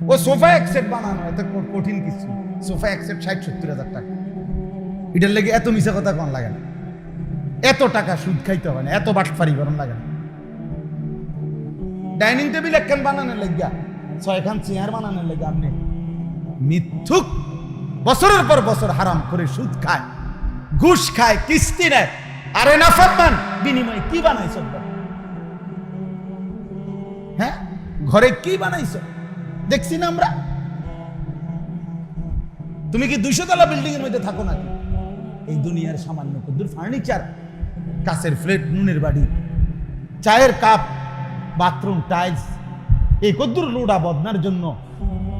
ও sofa এক set বানানো, এত কঠিন কিছু। সোফা এক সেট ষাট, সত্তর হাজার টাকা। এটার লেগে এত মিশা কথা কোন লাগে না। এত টাকা সুদ খাইতে হবে না, এত বাটফারি গরম লাগে না। ডাইনিং টেবিল একখান বানানোর লেগা ছয়খান চেয়ার বানানোর লেগে আপনি মিথ্যুক, বছরের পর বছর হারাম করে সুদ খায়, ঘুষ খায়, কিস্তি নেয়। আরে না ফরমান, বিনিময়ে কি বানাইছ হ্যাঁ? ঘরে কি বানাইছ? দেখছি না আমরা। তুমি কি দুইশো তলা বিল্ডিং এর মধ্যে থাকো নাকি? এই দুনিয়ার সামান্য কদ্দুর ফার্নিচার কাছের ফ্লেট নুনের বাড়ি, চায়ের কাপ বাথরুম টাইলস এই কদ্দুর লোডা বদনার জন্য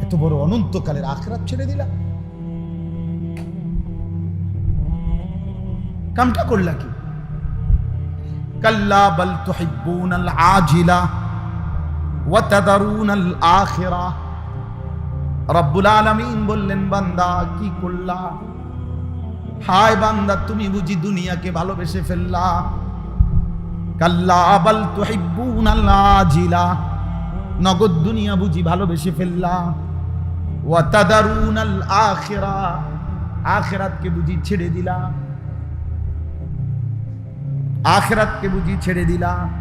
এত বড় অনন্তকালের আখরাত ছেড়ে দিলাম কামটা করলা কি? কাল্লা বল আল আজিলা। আখিরা রব্বুল আলামিন বললেন, বান্দা, কি করলা? হায় বান্দা, তুমি বুঝি দুনিয়াকে ভালোবেসে ফেললা। কাল্লা বল তুহিব্বুন আল আজিলা নগদ দুনিয়া বুঝি ভালোবেসে ফেললা। ওয়া তাদারুন আল আখিরা। আখিরাতকে বুঝি ছেড়ে দিলা। আখিরাতকে বুঝি ছেড়ে দিলা।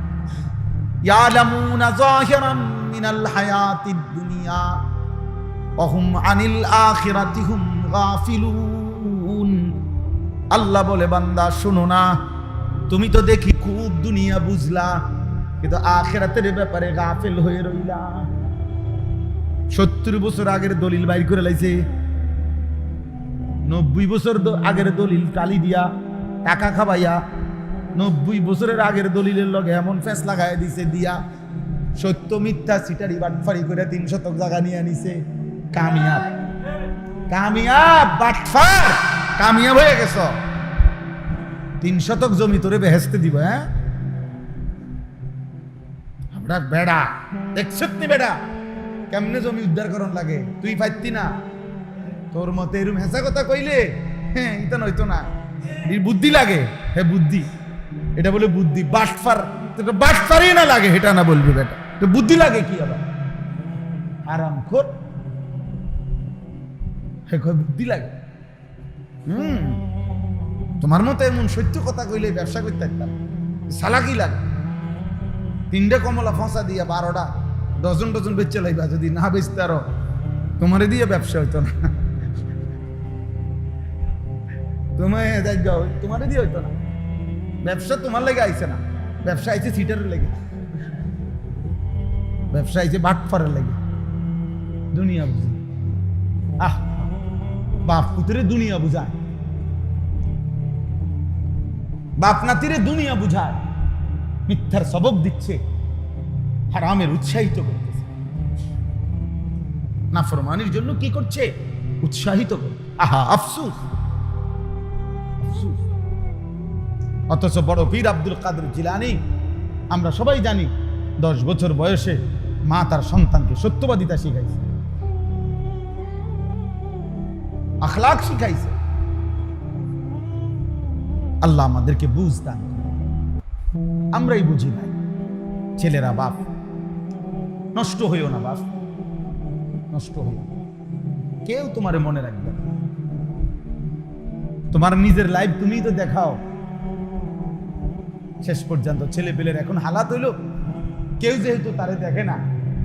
আল্লাহ বলে, বান্দা, শোনো না, তুমি তো দেখি খুব দুনিয়া বুঝলা, কিন্তু আখেরাতের ব্যাপারে গাফেল হয়ে রইলা। সত্তর বছর আগের দলিল বাইর করে লাইছে, নব্বই বছর আগের দলিল টালি দিয়া টাকা খাবাইয়া নব্বই বছরের আগের দলিলের লগে এমন ফেস লাগাই দিছে, দিয়া সত্য মিথ্যা সিটারি বাটফারি করে তিন শতক জায়গা নিয়ে নিছে। কামিয়াব। কামিয়াব, বাটফার! কামিয়াব হয়ে গেছ। তিন শতক জমি তোরে বেহেস্তে দিব হ্যাঁ? আমরা বেড়া, একসত্যি বেড়া। কেমনে জমি উদ্ধার করন লাগে? তুই পাইতি না। তোর মতে এরম হেসা কথা কইলে হ্যাঁ ইতা নয়তো না। বুদ্ধি লাগে হ্যাঁ বুদ্ধি। এটা বলে বুদ্ধি। বাটফার। এটা বাটফারই না লাগে এটা না বলবি বেটা। বুদ্ধি লাগে কি আবার? আরাম খোর বুদ্ধি লাগে। হুম। তোমার মতো এমন সত্য কথা কইলে ব্যবসা করতে পারতাম। সালাকি লাগে। তিনটে কমলা ফসা দিয়া বারোটা ডজন ডজন বেচে লাইবা, যদি না বেচতে আরও। তোমারে দিয়ে ব্যবসা হইতো না। তোমায় তোমারে দিয়ে হইতো না। ব্যবসা তোমার লেগে আইছে না। ব্যবসা আইছে সিটারের লেগে। ব্যবসা আইছে বাটফারের লেগে। দুনিয়া বুঝি। আহ, বাপ পুতরে দুনিয়া বুঝায়। বাপ নাতিরে দুনিয়া বুঝায়। মিথ্যার সবক দিচ্ছে। হারামের উৎসাহিত করতেছে। না নাফরমানির জন্য কি করছে? উৎসাহিত আহা, আফসুস। অথচ বড় পীর আব্দুল কাদের জিলানি, আমরা সবাই জানি দশ বছর বয়সে মা তার সন্তানকে সত্যবাদিতা শিখাইছে। আখলাক শিখাইছে। আল্লাহ আমাদেরকে বুঝ দান আমরাই বুঝি ভাই, ছেলেরা বাপ, নষ্ট হইও না বাপ, নষ্ট হইও কেউ তোমারে মনে রাখবে তোমার নিজের লাইফ তুমিই তো দেখাও। শেষ পর্যন্ত ছেলে পেলের এখন হালাত হইল। কেউ যেহেতু তারে দেখে না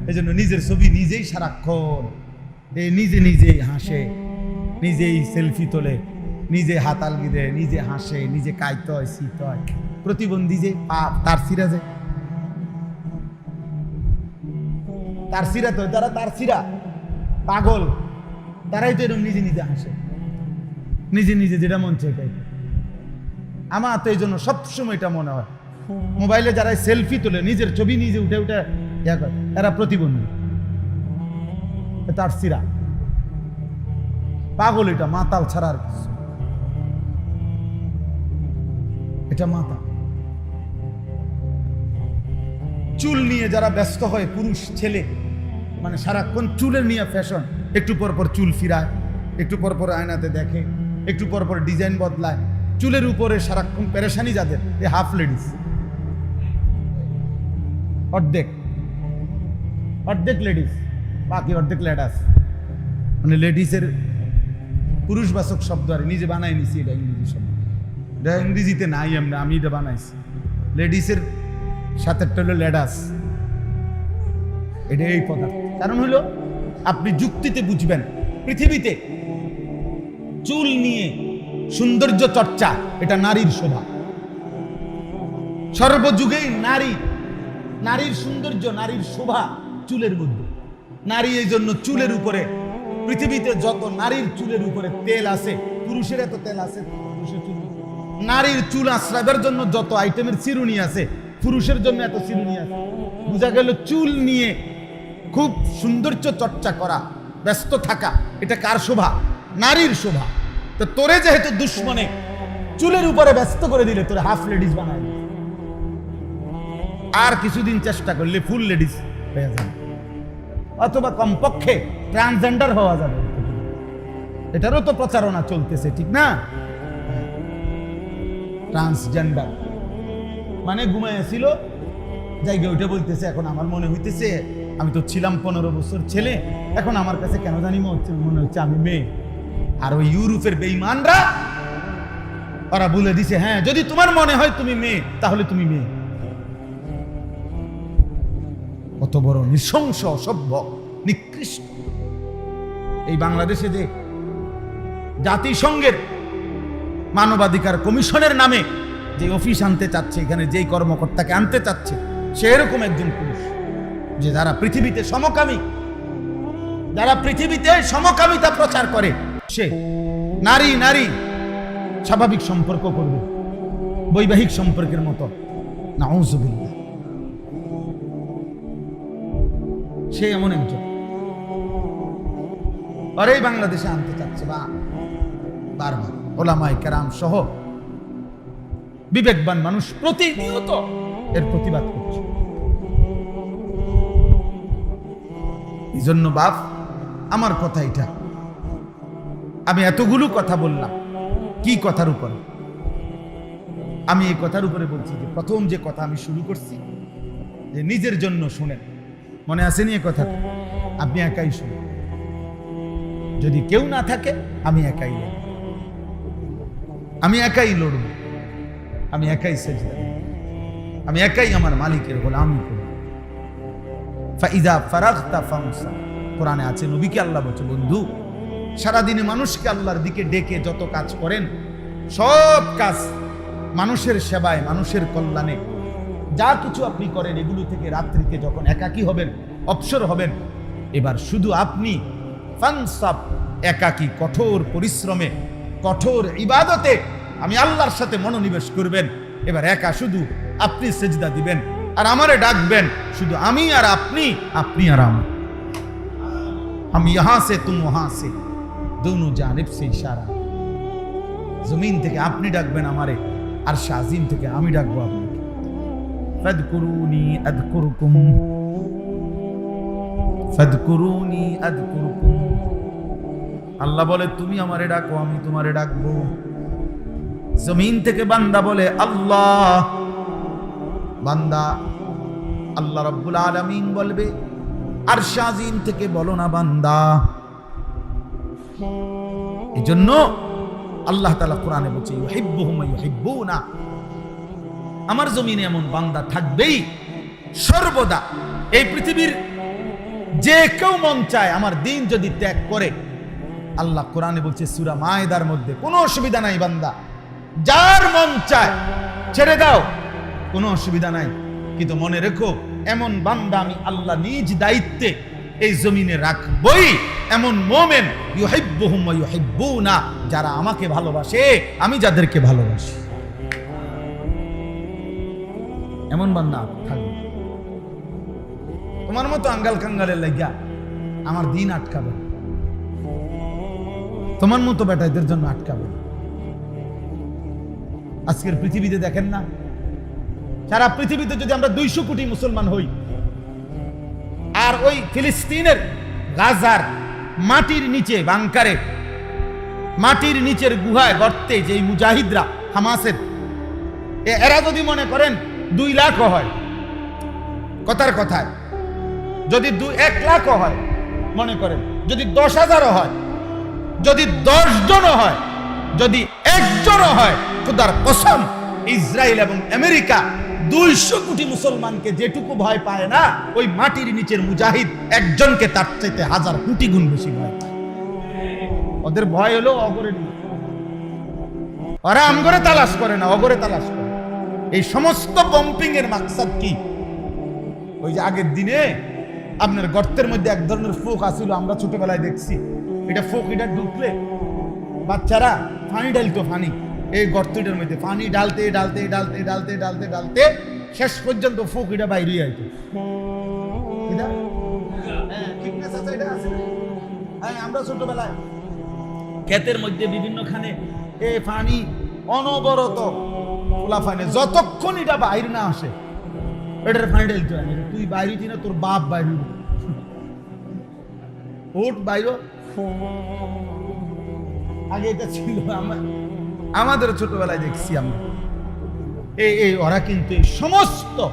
এই জন্য নিজের ছবি নিজেই সারাক্ষণ। এই নিজে নিজেই হাসে, নিজেই সেলফি তোলে, নিজে হাতালগি দেয়, নিজে হাসে, নিজে কাইতে হয় হয় প্রতিবন্ধী যে পাপ, তার সিরা যে। তার সিরা তো তারা তার সিরা পাগল, তারাই তো এরকম নিজে নিজে হাসে। নিজে নিজে যেটা মন চায় আমার তো এই জন্য সবসময় এটা মনে হয়। মোবাইলে যারা সেলফি তোলে, নিজের ছবি নিজে উঠে উঠে ইয়া করে, এরা প্রতিবন্ধী। তার সিরা। পাগল এটা, মাতাল ছাড়া আর কিছু। এটা মাতা। চুল নিয়ে যারা ব্যস্ত হয়, পুরুষ, ছেলে মানে সারাক্ষণ চুলের নিয়ে ফ্যাশন একটু পর পর চুল ফিরায়, একটু পর পর আয়নাতে দেখে, একটু পর পর ডিজাইন বদলায়। চুলের উপরে সারাক্ষণ পেরেশানি যাদের, এ হাফ লেডিস অর্ধেক। অর্ধেক লেডিস বাকি অর্ধেক লেডাস মানে লেডিসের পুরুষবাচক শব্দ আর নিজে বানাই নিছি, এটা ইংরেজি শব্দ। এটা ইংরেজিতে নাই আমরা, আমি এটা বানাইছি। লেডিসের সাথেরটা হলো লেডাস এটা এই পদার্থ। কারণ হলো, আপনি যুক্তিতে বুঝবেন। পৃথিবীতে চুল নিয়ে সৌন্দর্য চর্চা, এটা নারীর শোভা। সর্বযুগেই নারী, নারীর সৌন্দর্য, নারীর শোভা চুলের মধ্যে। নারী এই জন্য চুলের উপরে, পৃথিবীতে যত নারীর চুলের উপরে তেল আছে, পুরুষের এত তেল আছে। নারীর চুল আশ্রাবের জন্য যত আইটেমের চিরুনি আছে, পুরুষের জন্য এত চিরুনি আছে। বোঝা গেল, চুল নিয়ে খুব সৌন্দর্য চর্চা করা, ব্যস্ত থাকা, এটা কার শোভা? নারীর শোভা। তো তোরে যেহেতু দুশ্মনে চুলের উপরে ব্যস্ত করে দিলে, তোরে হাফ লেডিস বানায় আর কিছুদিন চেষ্টা করলে ফুল লেডিস হয়ে যাবে। অথবা কমপক্ষে ট্রান্সজেন্ডার হওয়া যাবে। এটারও তো প্রচারণা চলতেছে, ঠিক না? ট্রান্সজেন্ডার মানে ঘুমাইছিল জায়গা উঠে বলতেছে, এখন আমার মনে হইতেছে, আমি তো ছিলাম পনেরো বছর ছেলে, এখন আমার কাছে কেন জানি মনে হচ্ছে মনে হচ্ছে আমি মেয়ে। আর ওই ইউরোপের বেইমানরা ওরা বলে দিছে হ্যাঁ যদি তোমার মনে হয় তুমি মেয়ে, তাহলে তুমি মেয়ে। কত বড় নৃশংস, অসভ্য, নিকৃষ্ট। এই বাংলাদেশে যে জাতিসংঘের মানবাধিকার কমিশনের নামে যে অফিস আনতে চাচ্ছে, এখানে যেই কর্মকর্তাকে আনতে চাচ্ছে, সে এরকম একজন পুরুষ, যে যারা পৃথিবীতে সমকামী, যারা পৃথিবীতে সমকামিতা প্রচার করে সে নারী নারী, স্বাভাবিক সম্পর্ক করবে, বৈবাহিক সম্পর্কের মতো। না সে এমন একজন। ওরাই বাংলাদেশে আনতে চাচ্ছে বা বারবার ওলামাই কেরাম সহ বিবেকবান মানুষ প্রতিনিয়ত এর প্রতিবাদ করছে। এই জন্য বাপ, আমার কথা এটা। আমি এতগুলো কথা বললাম। কি কথার উপরে? আমি এই কথার উপরে বলছি যে প্রথম যে কথা আমি শুরু করছি, যে নিজের জন্য শুনেন। মনে আসেনি এ কথাটা? আপনি একাই শুনুন। যদি কেউ না থাকে, আমি একাই লড়ব। আমি একাই লড়ব। আমি একাই সেজদা। আমি একাই আমার মালিকের গোলামি করব। ফাইদা ফারাগতা ফামসা কোরআনে আছে, নবীকে আল্লাহ বলছে, বন্ধু সারাদিনে মানুষকে আল্লাহর দিকে ডেকে যত কাজ করেন সব কাজ মানুষের সেবায় মানুষের কল্যাণে যা কিছু আপনি করেন এগুলো থেকে রাত্রিতে যখন একাকী হবেন অবসর হবেন এবার শুধু আপনি ফানসাব একাকী কঠোর পরিশ্রমে কঠোর ইবাদতে আমি আল্লাহর সাথে মনোনিবেশ করবেন এবার একা শুধু আপনি সেজদা দিবেন আর আমারে ডাকবেন শুধু আমি আর আপনি আপনি আর আমি हम यहां से तुम वहां से दोनों জানিব সে ইশারা জমিন থেকে আপনি ডাকবেন আমারে, আর শাজিম থেকে আমি ডাকবো আপনাকে। ফাদকুরুনি আদকুরকুম। ফাদকুরুনি আদকুরকুম। আল্লাহ বলে, তুমি আমারে ডাকো, আমি তোমারে ডাকবো। জমিন থেকে বান্দা বলে, আল্লাহ। বান্দা আল্লাহ রব্বুল আলামিন বলবে, আর শাজিম থেকে বলো না বান্দা। এই জন্য আল্লাহ তালা কোরআনে বলছে ইউহিব্বুনা। আমার জমিনে এমন বান্দা থাকবেই সর্বদা। এই পৃথিবীর যে কেউ মন চায়, আমার দিন যদি ত্যাগ করে, আল্লাহ কোরআনে বলছে, সুরা মায়েদার মধ্যে কোনো অসুবিধা নাই বান্দা। যার মন চায়, ছেড়ে দাও। কোনো অসুবিধা নাই। কিন্তু মনে রেখো, এমন বান্দা আমি আল্লাহ নিজ দায়িত্বে এই জমিনে রাখবই। এমন মোমেন ওয়া ইউহিব্বুনা, যারা আমাকে ভালোবাসে, আমি যাদেরকে ভালোবাসি। এমন বান্দা থাকবে। তোমার মতো আঙ্গাল কাঙ্গালের লাগিয়া আমার দিন আটকাবে তোমার মতো বেটাইদের জন্য আটকাবে আজকের পৃথিবীতে দেখেন না, সারা পৃথিবীতে যদি আমরা দুইশো কোটি মুসলমান হই আর ওই ফিলিস্তিনের গাজার মাটির নিচে, বাংকারে, মাটির নিচের গুহায় গর্তে যে মুজাহিদরা হামাসের এরা যদি মনে করেন দুই লাখ হয়, কথার কথায়, যদি দু, এক লাখ হয়, মনে করেন, যদি দশ হাজারও হয়, যদি দশ জনও হয়, যদি একজনও হয়, খুদার কসম, ইসরায়েল এবং আমেরিকা দুইশো কোটি মুসলমানকে যেটুকু ভয় পায় না, ওই মাটির নিচের মুজাহিদ একজনকে তার চাইতে হাজার কোটি গুণ বেশি ভয় পায়। ওদের ভয় হলো অগরের। ওরা আমগরে তালাশ করে না, অগরে তালাশ করে। এই সমস্ত পম্পিং এর মাকসাদ কি? ওই যে আগের দিনে আপনার গর্তের মধ্যে এক ধরনের ফোক আসিল আমরা ছোটবেলায় দেখছি। এটা ফোক, এটা ঢুকলে বাচ্চারা পানি ঢালতো পানি এই গর্তটার মধ্যে পানি ডালতে ডালতে ডালতে ডালতে ডালতে ডালতে শেষ পর্যন্ত ফোক এটা বাইরে আইতো? হ্যাঁ? হ্যাঁ, আমরা ছোটবেলায় ক্ষেতের মধ্যে বিভিন্নখানে এ পানি অনবরত খোলা পানি যতক্ষণ এটা বাইরে না আসে এটার ঢালতে তুই বাইরে না তোর বাপ বাইরে ওট বাইর। আগে এটা ছিল আমার আমাদের ছোটবেলায় দেখছি আমরা। এই এই ওরা কিন্তু এই সমস্ত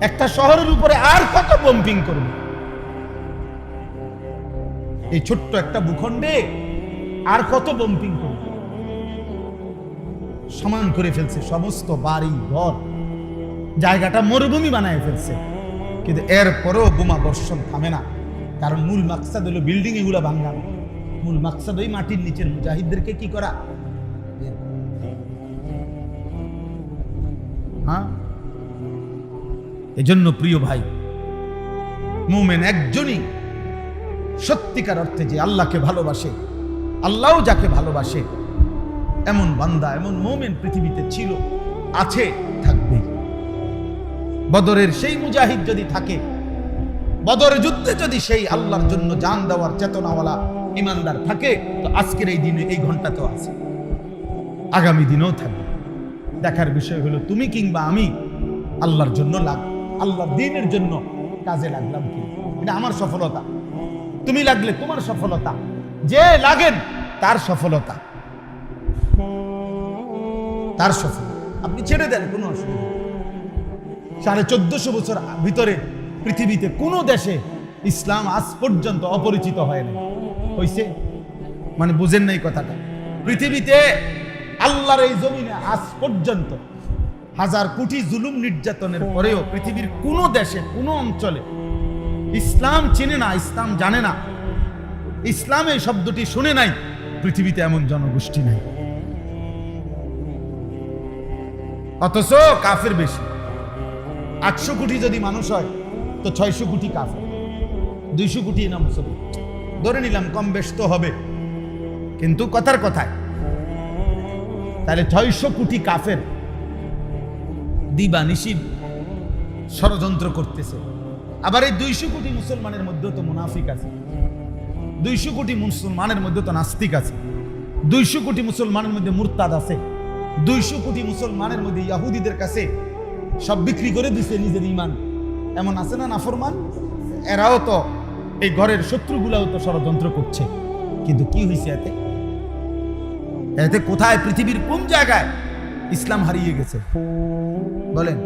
একটা শহরের উপরে আর কত বম্পিং করবে? এই ছোট্ট একটা ভূখণ্ডে আর কত বম্পিং করবে? সমান করে ফেলছে সমস্ত বাড়ি, ঘর। জায়গাটা মরুভূমি বানায় ফেলছে। কিন্তু এরপরেও বোমা বর্ষণ থামে না। কারণ মূল মাকসাদ হলো বিল্ডিং এগুলো ভাঙ্গানো। মূল মাকসাদ ওই মাটির নিচের মুজাহিদদেরকে কি করা? হ্যাঁ? এজন্য প্রিয় ভাই, মুমেন একজনই সত্যিকার অর্থে যে আল্লাহকে ভালোবাসে, আল্লাহও যাকে ভালোবাসে, এমন বান্দা, এমন মোমেন পৃথিবীতে ছিল, আছে, থাকবে। বদরের সেই মুজাহিদ যদি থাকে বদরের যুদ্ধে যদি সেই আল্লাহর জন্য জান দেওয়ার চেতনাওয়ালা ইমানদার থাকে, তো আজকের এই দিনে এই ঘণ্টা তো আছে। আগামী দিনেও থাকবে। দেখার বিষয় হলো, তুমি কিংবা আমি আল্লাহর জন্য লাগ, আল্লাহর দিনের জন্য কাজে লাগলাম কি? এটা আমার সফলতা। তুমি লাগলে তোমার সফলতা। যে লাগেন, তার সফলতা। তার সফল আপনি ছেড়ে দেন, কোনো অসুবিধা সাড়ে চোদ্দশো বছর ভিতরে পৃথিবীতে কোনো দেশে ইসলাম আজ পর্যন্ত অপরিচিত হয় না হইছে? মানে বুঝেন নাই কথাটা। পৃথিবীতে আল্লাহর এই জমিনে আজ পর্যন্ত হাজার কোটি জুলুম নির্যাতনের পরেও পৃথিবীর কোনো দেশে, কোনো অঞ্চলে ইসলাম চিনে না, ইসলাম জানে না, ইসলাম এই শব্দটি শুনে নাই, পৃথিবীতে এমন জনগোষ্ঠী নাই। অথচ কাফের বেশি। আটশো কোটি যদি মানুষ হয়, তো ছয়শো কোটি কাফের। দুইশো কোটি না মুসলমান। ধরে নিলাম কম বেশ তো হবে। কিন্তু কথার কথায় তাহলে ছয়শো কোটি কাফের দিবা নিশিব ষড়যন্ত্র করতেছে। আবার এই দুইশো কোটি মুসলমানের মধ্যেও তো মুনাফিক আছে। দুইশো কোটি মুসলমানের মধ্যে তো নাস্তিক আছে। দুইশো কোটি মুসলমানের মধ্যে মুরতাদ আছে। দুইশো কোটি মুসলমানের মধ্যে ইয়াহুদিদের কাছে সব বিক্রি করে দিছে নিজের ইমান এমন আছে না নাফরমান? এরাও তো এই ঘরের শত্রুগুলাও তো ষড়যন্ত্র করছে। কিন্তু কি হয়েছে এতে? এতে কোথায়? পৃথিবীর কোন জায়গায় ইসলাম হারিয়ে গেছে? বলেন।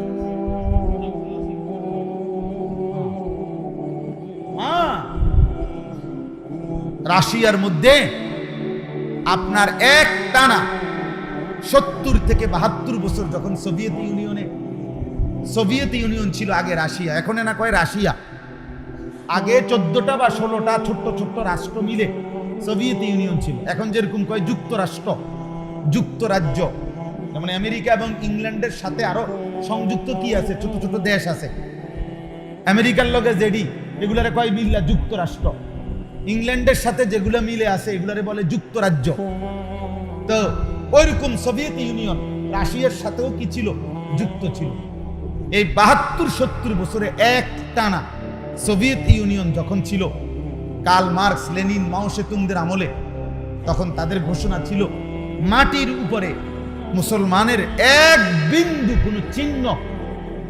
রাশিয়ার মধ্যে আপনার এক টানা সত্তর থেকে বাহাত্তর বছর যখন সোভিয়েত ইউনিয়নে, সোভিয়েত ইউনিয়ন ছিল আগে রাশিয়া, এখন না কয় রাশিয়া? আগে চোদ্দটা বা ষোলোটা ছোট্ট ছোট্ট রাষ্ট্র মিলে সোভিয়েত ইউনিয়ন ছিল। এখন যেরকম কয় যুক্তরাষ্ট্র, যুক্তরাজ্য যেমন আমেরিকা এবং ইংল্যান্ডের সাথে আরও সংযুক্ত কি আছে, ছোট ছোট দেশ আছে। আমেরিকার লগে জেডি, এগুলারে কয় মিল্লা যুক্তরাষ্ট্র। ইংল্যান্ডের সাথে যেগুলো মিলে আছে, এগুলারে বলে যুক্তরাজ্য। তো ওইরকম সোভিয়েত ইউনিয়ন রাশিয়ার সাথেও কি ছিল? যুক্ত ছিল। এই বাহাত্তর সত্তর বছরে এক টানা সোভিয়েত ইউনিয়ন যখন ছিল কাল মার্কস, লেনিন মাও সেতুংদের আমলে। তখন তাদের ঘোষণা ছিল, মাটির উপরে মুসলমানের এক বিন্দু কোনো চিহ্ন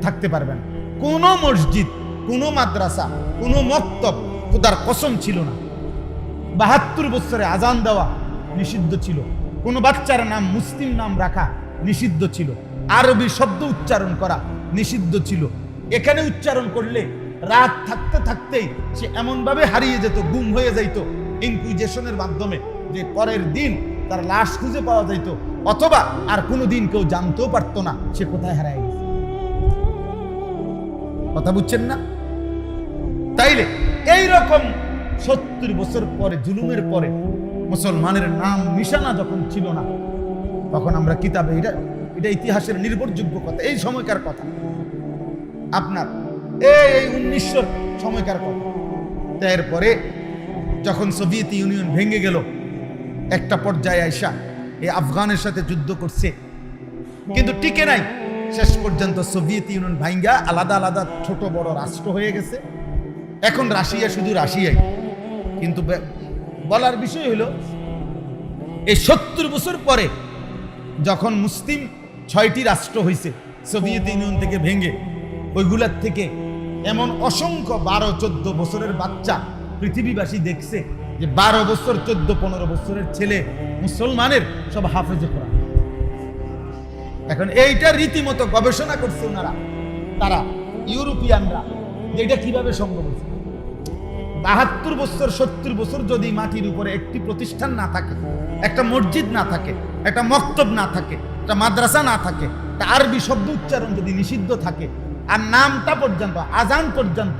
থাকতে পারবে না। কোনো মসজিদ, কোনো মাদ্রাসা, কোনো মক্তব খোদার কসম ছিল না। বাহাত্তর বছরে আজান দেওয়া নিষিদ্ধ ছিল। কোনো বাচ্চার নাম, মুসলিম নাম রাখা নিষিদ্ধ ছিল। আরবি শব্দ উচ্চারণ করা নিষিদ্ধ ছিল। এখানে উচ্চারণ করলে রাত থাকতে থাকতেই সে এমনভাবে হারিয়ে যেত, গুম হয়ে যাইত ইনকুইজেশনের মাধ্যমে যে পরের দিন তার লাশ খুঁজে পাওয়া যাইত, অথবা আর কোনো দিন কেউ জানতেও পারতো না সে কোথায় হারায় গেছে। কথা বুঝছেন না? তাইলে এই রকম সত্তর বছর পরে, জুলুমের পরে মুসলমানের নাম নিশানা যখন ছিল না, তখন আমরা কিতাবে, এটা এটা ইতিহাসের নির্ভরযোগ্য কথা, এই সময়কার কথা। আপনার এই উনিশশো সময়কার কথা। এরপরে যখন সোভিয়েত ইউনিয়ন ভেঙে গেল, একটা পর্যায়ে আইসা এই আফগানের সাথে যুদ্ধ করছে। কিন্তু টিকে নাই। শেষ পর্যন্ত সোভিয়েত ইউনিয়ন ভাইঙ্গা আলাদা আলাদা ছোট বড় রাষ্ট্র হয়ে গেছে। এখন রাশিয়া শুধু রাশিয়াই। কিন্তু বলার বিষয় হলো, এই সত্তর বছর পরে যখন মুসলিম ছয়টি রাষ্ট্র হয়েছে সোভিয়েত ইউনিয়ন থেকে ভেঙে, ওইগুলার থেকে এমন অসংখ্য বারো, চোদ্দ বছরের বাচ্চা পৃথিবীবাসী দেখছে যে বারো বছর, চোদ্দ, পনেরো বছরের ছেলে মুসলমানের সব হাফেজে কোরআন। এখন এইটা রীতিমতো গবেষণা করছে ওনারা, তারা, ইউরোপিয়ানরা এটা কীভাবে সম্ভব হয়েছে। বাহাত্তর বছর, সত্তর বছর যদি মাটির উপরে একটি প্রতিষ্ঠান না থাকে, একটা মসজিদ না থাকে, একটা মক্তব না থাকে, একটা মাদ্রাসা না থাকে, একটা আরবি শব্দ উচ্চারণ যদি নিষিদ্ধ থাকে আর নামটা পর্যন্ত, আজান পর্যন্ত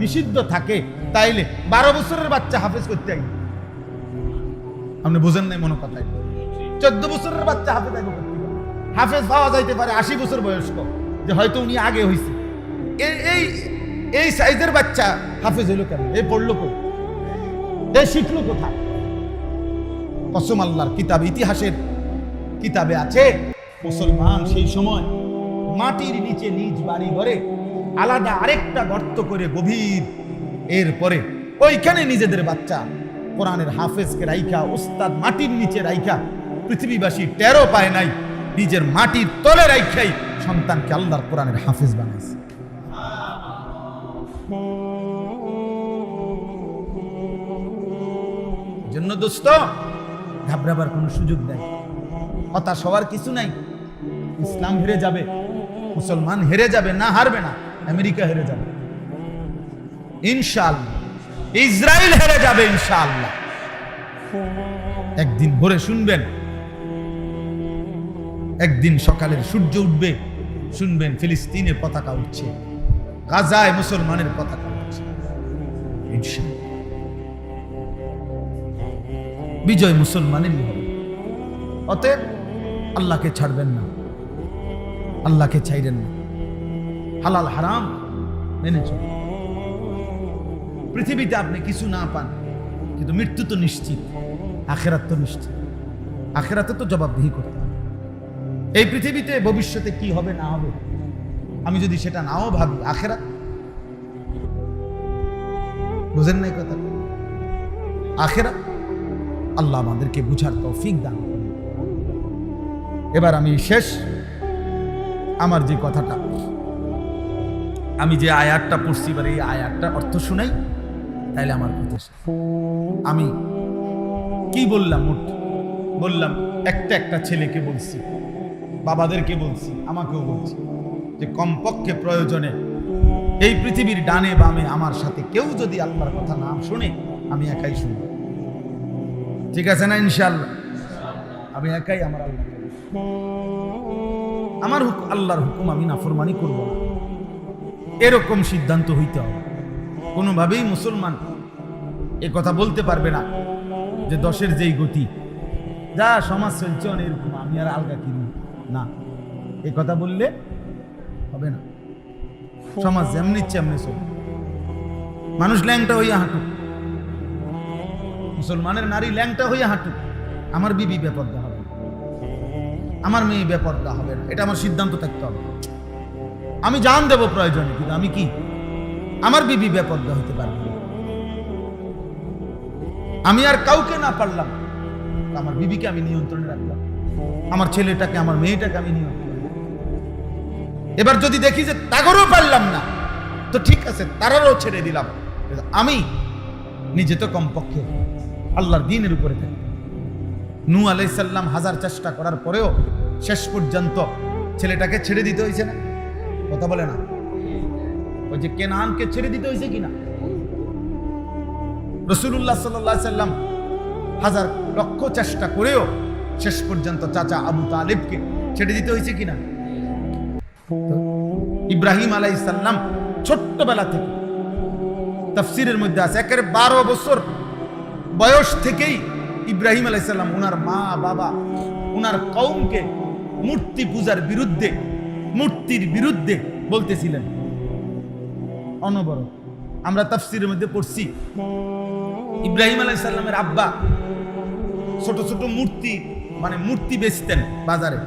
নিষিদ্ধ থাকে, তাইলে বারো বছরের বাচ্চা হাফেজ করতে আই আপনি বুঝেন নাই মনে কথায়? চোদ্দ বছরের বাচ্চা হাফেজ পারে। হাফেজ পাওয়া যাইতে পারে আশি বছর বয়স্ক, যে হয়তো উনি আগে হয়েছে এই এই সাইজের বাচ্চা হাফেজ হইল কেন এই পড়ল কই? এই শিখলো কোথায়? কসম আল্লাহর কিতাব, ইতিহাসের কিতাবে আছে, মুসলমান সেই সময় মাটির নিচে নিজ বাড়ি ঘরে আলাদা আরেকটা গর্ত করে গভীর। এরপরে ওইখানে নিজেদের বাচ্চা কোরআনের হাফেজকে রাইখা, ওস্তাদ মাটির নিচে রাইখা, পৃথিবীবাসী টেরো পায় নাই, নিজের মাটির তলে রাইখাই সন্তানকে আল্লাহর কোরআনের হাফেজ বানাইছে। জন্য দোস্ত, ঘাবড়াবার কোনো সুযোগ নেই। হতাশ হওয়ার কিছু নাই। ইসলাম হেরে যাবে। মুসলমান হেরে যাবে না, হারবে না, আমেরিকা হেরে যাবে। ইনশাআল্লাহ। ইসরায়েল হেরে যাবে, ইনশাআল্লাহ। একদিন ভোরে শুনবেন, একদিন সকালের সূর্য উঠবে, শুনবেন ফিলিস্তিনের পতাকা উঠছে, গাজায় মুসলমানের পতাকা উঠছে। বিজয় মুসলমানেরই হবে অতএব আল্লাহকে ছাড়বেন না। আল্লাহকে চাইলেন না। হালাল হারাম মেনে চলুন। পৃথিবীতে আপনি কিছু না পান, কিন্তু মৃত্যু তো নিশ্চিত, আখেরাত তো নিশ্চিত। আখেরাতে তো জবাবদিহি করতে হবে। এই পৃথিবীতে ভবিষ্যতে কি হবে, না হবে, আমি যদি সেটা নাও ভাবি, আখেরাত? বুঝেন নাই কথা আখেরাত? আল্লাহ আমাদেরকে বুঝার তৌফিক দান। এবার আমি শেষ আমার যে কথাটা। আমি যে আয়াতটা পড়ছি, এবার এই আয়াতটা অর্থ শুনাই তাইলে আমার কথা আমি কি বললাম মোট? বললাম, একটা একটা ছেলেকে বলছি, বাবাদেরকে বলছি, আমাকেও বলছি যে কমপক্ষে প্রয়োজনে এই পৃথিবীর ডানে বামে আমার সাথে কেউ যদি আল্লাহর কথা না শুনে, আমি একাই শুনব। ঠিক আছে না ইনশাল্লাহ আমি একাই আমার আল্লাহ আমার হুক- আল্লাহর হুকুম আমি নাফরমানি করব না। এরকম সিদ্ধান্ত হইতে হবে। কোনোভাবেই মুসলমান এ কথা বলতে পারবে না যে দশের যেই গতি। যা সমাজ চলছে এরকম আমি আর আলগা কিনি না। এ কথা বললে হবে না। সমাজ যেমনি ইচ্ছে এমনি চলবে। মানুষ ল্যাংটা হইয়া হাঁটুক। মুসলমানের নারী ল্যাংটা হইয়া হাঁটুক। আমার বিবি না। আমার মেয়ে বেপর্দা হবে না। এটা আমার সিদ্ধান্ত থাকতে হবে। আমি জান দেব প্রয়োজনে, কিন্তু আমি কি? আমার বিবি বেপর্দা হতে পারবে আমি আর কাউকে না পারলাম। আমার বিবিকে আমি নিয়ন্ত্রণে রাখলাম। আমার ছেলেটাকে, আমার মেয়েটাকে আমি নিয়ন্ত্রণে। এবার যদি দেখি যে তাগরও পারলাম না, তো ঠিক আছে, তারারও ছেড়ে দিলাম। আমি নিজে তো কমপক্ষে আল্লাহর দিনের উপরে থাকি। নু আলাইসাল্লাম হাজার চেষ্টা করার পরেও শেষ পর্যন্ত ছেলেটাকে ছেড়ে দিতে হয়েছে না? কথা বলে না। ওই যে কেনানকে ছেড়ে দিতে হয়েছে কিনা? রসুল্লাহ সাল্লাহ সাল্লাম হাজার লক্ষ চেষ্টা করেও শেষ পর্যন্ত চাচা আবু তালেবকে ছেড়ে দিতে হয়েছে কিনা? ইব্রাহিম আলাই সাল্লাম ছোট্টবেলা থেকে তফসিরের মধ্যে আছে একেবারে বারো বছর বয়স থেকেই ইব্রাহিম আলাইসাল্লাম ওনার মা, বাবা ওনার কৌমকে মূর্তি পূজার বিরুদ্ধে, মূর্তির বিরুদ্ধে বলতেছিলেন। অনবরত আমরা তাফসিরের মধ্যে পড়ছি, ইব্রাহিম আলাইসাল্লামের আব্বা ছোট ছোট মূর্তি মানে মূর্তি বেচতেন বাজারে।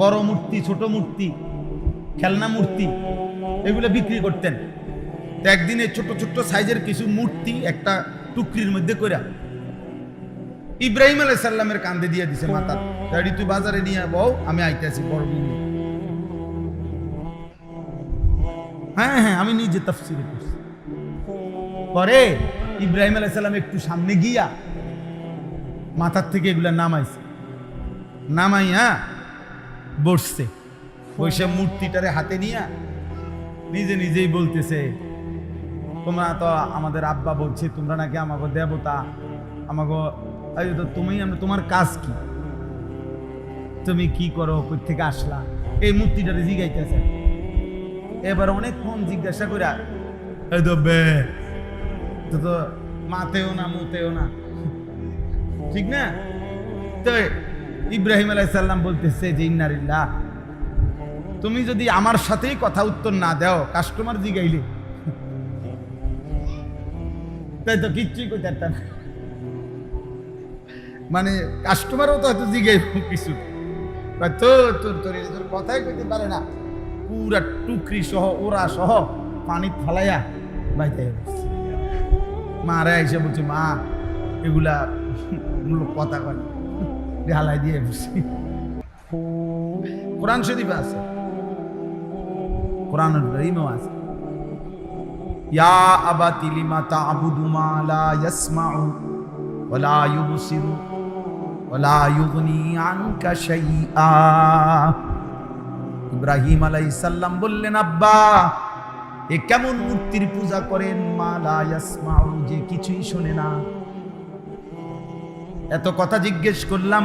বড় মূর্তি, ছোট মূর্তি, খেলনা মূর্তি, এগুলো বিক্রি করতেন। একদিনে ছোট ছোট সাইজের কিছু মূর্তি একটা টুকরির মধ্যে কইরা, ইব্রাহিম আলাই সাল্লামের কান্দে দিয়ে দিছে মাতা গাড়ি তুই বাজারে নিয়ে বউ, আমি আইতেছি বড় হ্যাঁ হ্যাঁ আমি নিজে তফসিলে করছি পরে ইব্রাহিম আলাই সাল্লাম একটু সামনে গিয়া মাথার থেকে এগুলা নামাইছে। নামাইয়া বসছে। বসে মূর্তিটারে হাতে নিয়া নিজে নিজেই বলতেছে, তোমরা তো আমাদের আব্বা বলছে, তোমরা নাকি আমাকে দেবতা আমাকে তুমি আমরা, তোমার কাজ কি? তুমি কি করো কই থেকে আসলা? এই মূর্তিটারে জিগাইতেছে। এবার অনেকক্ষণ জিজ্ঞাসা করে এই তো বে তো তো মাতেও না মুতেও না। ঠিক না? তো ইব্রাহিম আলাইসাল্লাম বলতেছে যে ইন্নারিল্লাহ তুমি যদি আমার সাথেই কথা উত্তর না দাও, কাস্টমার জিগাইলে। তাই তো কিচ্ছুই কইতে। মানে কাস্টমারও তো হয়তো জিগাই কিছু। তোর তোর এই তোর কথাই কইতে পারে না। পুরা টুকরি সহ, ওরা সহ পানি ফালাইয়া বাইতে বসছে মা রে এসে বলছে, মা, এগুলা কথা কয় না। হালাই দিয়ে বসছি কোরআন শরীফ আছে। কোরআন রহিমও আছে। ইয়া আবাতি লিমা তা'বুদু মা লা ইয়াসমাউ ওয়া লা ইউবসিরু। ওয়া লা ইউগনি আনকা শাইআ ইব্রাহিম আলাইহিস সালাম বললেন, আব্বা, এ কেমন মূর্তির পূজা করেন? মা লা ইয়াসমাউ, যে কিছুই শোনে না। এত কথা জিজ্ঞেস করলাম,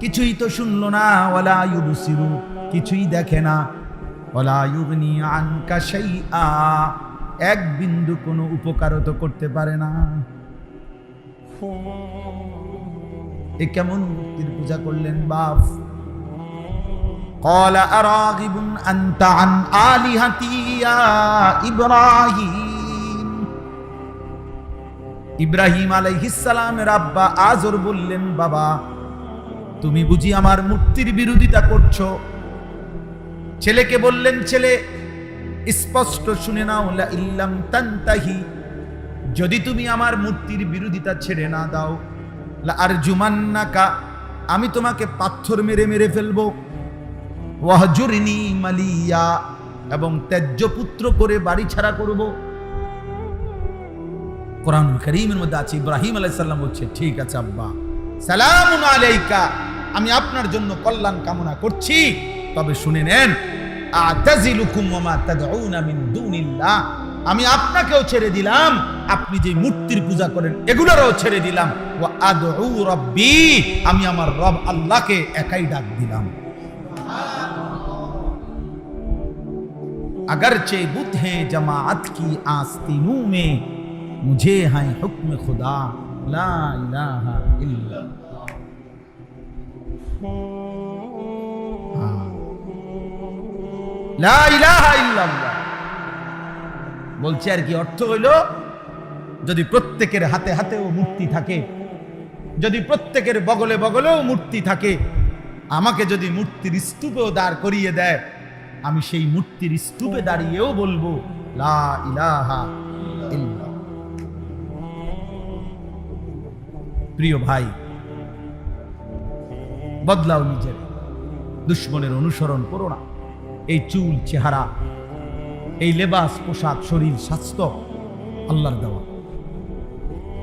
কিছুই তো শুনলো না। ওয়ালা ইউবসিরু, কিছুই দেখে না। ওয়ালা ইউগনি আনকা শাইআ, এক বিন্দু কোনো উপকারও তো করতে পারে না। এ কেমন মূর্তির পূজা করলেন বাপ قال أراغب أنت عن آلهتي يا إبراهيم ইব্রাহিম আলাইহিসালামের আব্বা আজর বললেন বাবা তুমি বুঝি আমার মূর্তির বিরোধিতা করছো ছেলেকে বললেন ছেলে স্পষ্ট শুনে নাও লা ইল্লাম তান্তাহি যদি তুমি আমার মূর্তির বিরোধিতা ছেড়ে না দাও আরজুমান্নাকা আমি তোমাকে পাথর মেরে মেরে ফেলব। ওয়াহজুরিনি মালিয়া, এবং ত্যায্য পুত্র করে বাড়ি ছাড়া করব। কোরআনুল করিমের মধ্যে আছে, ইব্রাহিম আলাইসাল্লাম সালাম বলছে, ঠিক আছে আব্বা। সালামুন আলাইকা, আমি আপনার জন্য কল্যাণ কামনা করছি। তবে শুনে নেন আমি আপনাকেও ছেড়ে দিলাম। আপনি যে মূর্তির পূজা করেন এগুলোরও ছেড়ে দিলাম ওয়া আদউ রাব্বি আমি আমার রব আল্লাহকে একাই ডাক দিলাম अगरचे बुत हैं जमात की आस्तीनों में मुझे है हुक्म खुदा ला इलाहा इल्ला हाँ। লা ইলাহা ইল্লাল্লাহ বলছে আর কি অর্থ হইল যদি প্রত্যেকের হাতে হাতেও মূর্তি থাকে, যদি প্রত্যেকের বগলে বগলেও মূর্তি থাকে, আমাকে যদি মূর্তির স্তূপেও দাঁড় করিয়ে দেয়, আমি সেই মূর্তির স্তূপে দাঁড়িয়েও বলব, লা ইলাহা। প্রিয় ভাই, বদলাও নিজের, দুশ্মনের অনুসরণ করো না এই চুল, চেহারা, এই লেবাস, পোশাক, শরীর, স্বাস্থ্য, আল্লাহর দেওয়া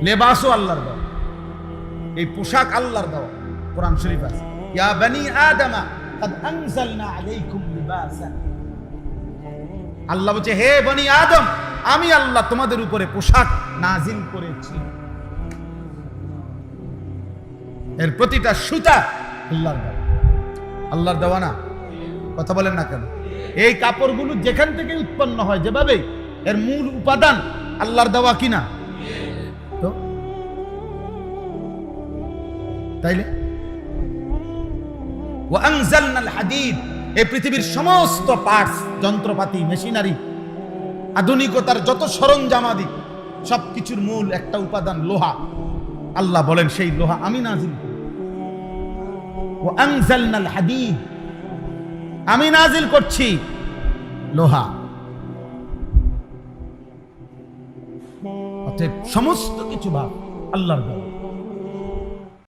লেবাসও আল্লাহর দেওয়া এই পোশাক আল্লাহর দেওয়া কোরআন শরীফ আছে ইয়া বানি আদমা قد انزلنا عليكم لباسا আল্লাহ বলছে হে বনি আদম আমি আল্লাহ তোমাদের উপরে পোশাক নাজিল করেছি এর প্রতিটা সুতা আল্লাহর দেওয়া আল্লাহর দেওয়া না কথা বলেন না কেন এই কাপড়গুলো যেখান থেকে উৎপন্ন হয় যেভাবে এর মূল উপাদান আল্লাহর দেওয়া কিনা তাইলে? হাদিদ, এই পৃথিবীর সমস্ত পার্টস যন্ত্রপাতি মেশিনারি আধুনিকতার যত সরঞ্জামাদি সবকিছুর মূল একটা উপাদান লোহা। আল্লাহ বলেন, সেই লোহা আমি নাজিল করি ওয়াংজালনাল হাদিদ, আমি নাজিল করছি লোহা। সমস্ত কিছু ভাব আল্লাহর দেওয়া